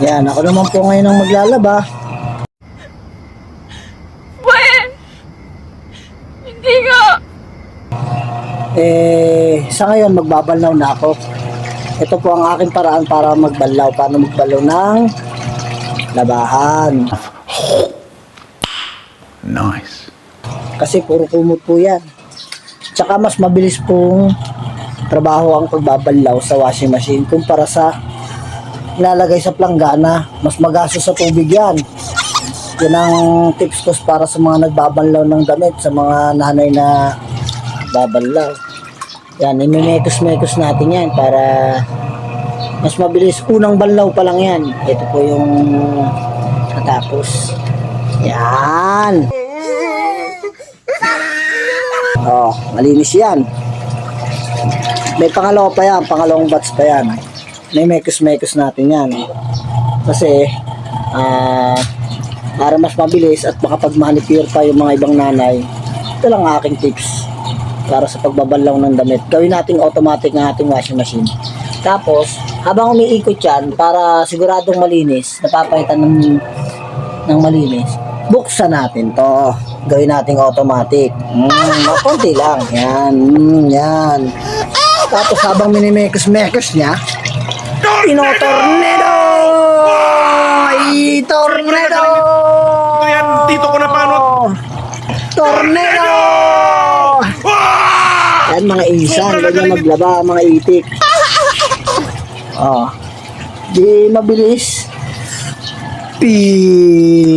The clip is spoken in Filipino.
Yan, ako naman po ngayon ang maglalaba. Pwede! Hindi nga! Eh, sa ngayon magbabalnaw na ako. Ito po ang aking paraan para magbalnaw. Paano magbalnaw ng labahan. Nice. Kasi puro kumot po yan. Tsaka mas mabilis pong trabaho ang pagbabalnaw sa washing machine kumpara sa ilalagay sa planggana. Mas magastos sa tubig yan. Yan ang tips ko para sa mga nagbabanlaw ng damit, sa mga nanay na babanlaw. Yan, imimekos-mekos natin yan para mas mabilis. Unang banlaw pa lang yan. Ito po yung natapos. Yan. Oh, malinis yan. May pangalawa pa yan, pangalawang batch pa yan. May mekos-mekos natin yan. Kasi, ah, para mas mabilis at makapag-manicure pa yung mga ibang nanay, ito lang ang aking tips para sa pagbabalaw ng damit. Gawin nating automatic ng ating washing machine. Tapos, habang umiikot yan, para siguradong malinis, napapalitan ng, ng malinis, buksan natin to. Gawin nating automatic. Mm, konti lang. Yan, mm, yan. Tapos habang minimekos-mekos niya, tinotornado! I-tornado! Ayan, dito ko na paano. Tornado! Yan mga insan, ganyan maglaba mga itik. Oh. Di mabilis. Peace.